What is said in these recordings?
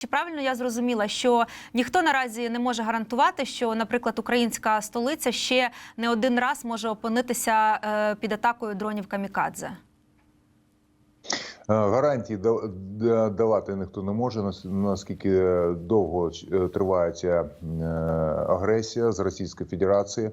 Чи правильно я зрозуміла, що ніхто наразі не може гарантувати, що, наприклад, українська столиця ще не один раз може опинитися е, під атакою дронів камікадзе? Е, Гарантії да- да- давати ніхто не може, нас- наскільки довго е, триває е, агресія з Російської Федерації.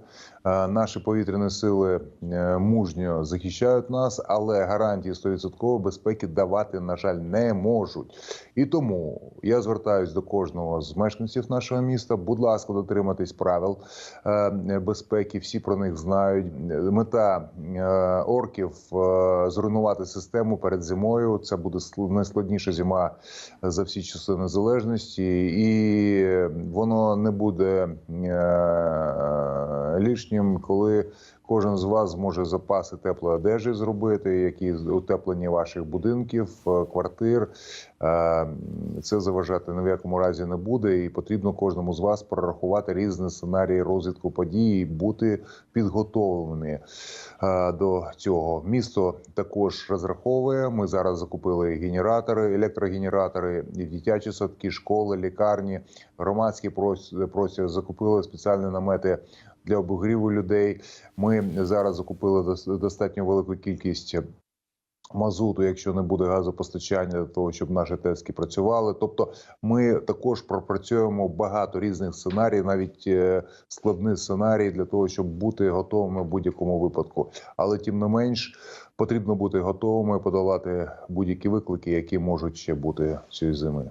Е, Наші повітряні сили е, мужньо захищають нас, але гарантії 100% безпеки давати, на жаль, не можуть. І тому я звертаюся до кожного з мешканців нашого міста. Будь ласка, дотриматись правил е, безпеки. Всі про них знають. Мета е, орків е, зруйнувати систему перед зимою. Це буде найскладніша зима за всі часи незалежності, і воно не буде е, лишнім, коли кожен з вас зможе запаси теплої одежі зробити, які утеплення ваших будинків, е, квартир. Е, Це заважати ні в якому разі не буде, і потрібно кожному з вас прорахувати різні сценарії розвитку подій, бути підготовленими е, до цього. Місто також розраховує. Ми зараз закупили генератори, електрогенератори, дитячі садки, школи, лікарні, громадські прос- простір закупили спеціальні намети. Для обігріву людей ми зараз закупили достатньо велику кількість мазуту, якщо не буде газопостачання, для того, щоб наші тески працювали. Тобто, ми також пропрацюємо багато різних сценаріїв, навіть е, складний сценарій для того, щоб бути готовими в будь-якому випадку. Але тим не менш потрібно бути готовими подолати будь-які виклики, які можуть ще бути цієї зими.